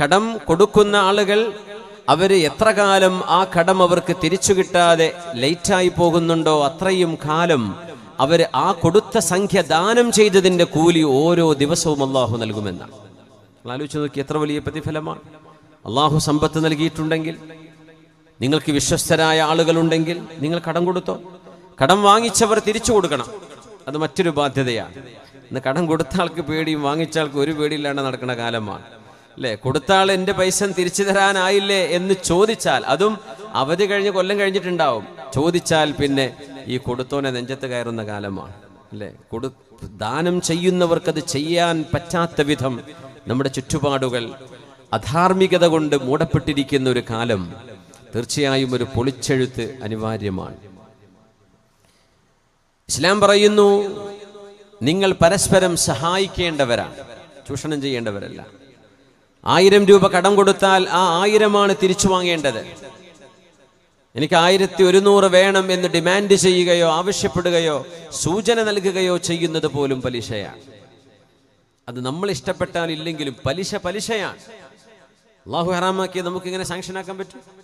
കടം കൊടുക്കുന്ന ആളുകൾ അവർ എത്ര കാലം ആ കടം അവർക്ക് തിരിച്ചു കിട്ടാതെ ലേറ്റായി പോകുന്നുണ്ടോ അത്രയും കാലം അവർ ആ കൊടുത്ത സംഖ്യ ദാനം ചെയ്തതിന്റെ കൂലി ഓരോ ദിവസവും അള്ളാഹു നൽകുമെന്നാണ് ആലോചിച്ച് നോക്കി എത്ര വലിയ പ്രതിഫലമാണ്. അള്ളാഹു സമ്പത്ത് നൽകിയിട്ടുണ്ടെങ്കിൽ നിങ്ങൾക്ക് വിശ്വസ്തരായ ആളുകളുണ്ടെങ്കിൽ നിങ്ങൾ കടം കൊടുത്തോ? കടം വാങ്ങിച്ചവർ തിരിച്ചു കൊടുക്കണം. അത് മറ്റൊരു ബാധ്യതയാണ്. ഇന്ന് കടം കൊടുത്ത ആൾക്ക് പേടിയും വാങ്ങിച്ച ആൾക്ക് ഒരു പേടിയില്ലാണ്ട് നടക്കുന്ന കാലമാണ്. അല്ലേ? കൊടുത്താൾ എന്റെ പൈസ തിരിച്ചു തരാനായില്ലേ എന്ന് ചോദിച്ചാൽ അതും അവധി കഴിഞ്ഞ് കൊല്ലം കഴിഞ്ഞിട്ടുണ്ടാവും. ചോദിച്ചാൽ പിന്നെ ഈ കൊടുത്തോനെ നെഞ്ചത്ത് കയറുന്ന കാലമാണ്. അല്ലെ? കൊടു ദാനം ചെയ്യുന്നവർക്കത് ചെയ്യാൻ പറ്റാത്ത വിധം നമ്മുടെ ചുറ്റുപാടുകൾ അധാർമികത കൊണ്ട് മൂടപ്പെട്ടിരിക്കുന്ന ഒരു കാലം തീർച്ചയായും ഒരു പൊളിച്ചെഴുത്ത് അനിവാര്യമാണ്. ഇസ്ലാം പറയുന്നു നിങ്ങൾ പരസ്പരം സഹായിക്കേണ്ടവരാണ്. ചൂഷണം ചെയ്യേണ്ടവരല്ല. ആയിരം രൂപ കടം കൊടുത്താൽ ആ ആയിരമാണ് തിരിച്ചു വാങ്ങേണ്ടത്. എനിക്ക് ആയിരത്തി ഒരുന്നൂറ് വേണം എന്ന് ഡിമാൻഡ് ചെയ്യുകയോ ആവശ്യപ്പെടുകയോ സൂചന നൽകുകയോ ചെയ്യുന്നത് പോലും പലിശയാണ്. അത് നമ്മൾ ഇഷ്ടപ്പെട്ടാൽ ഇല്ലെങ്കിലും പലിശ പലിശയാണ്. അള്ളാഹു ഹറാമാക്കിയത് നമുക്ക് ഇങ്ങനെ സാങ്ഷൻ ആക്കാൻ പറ്റും?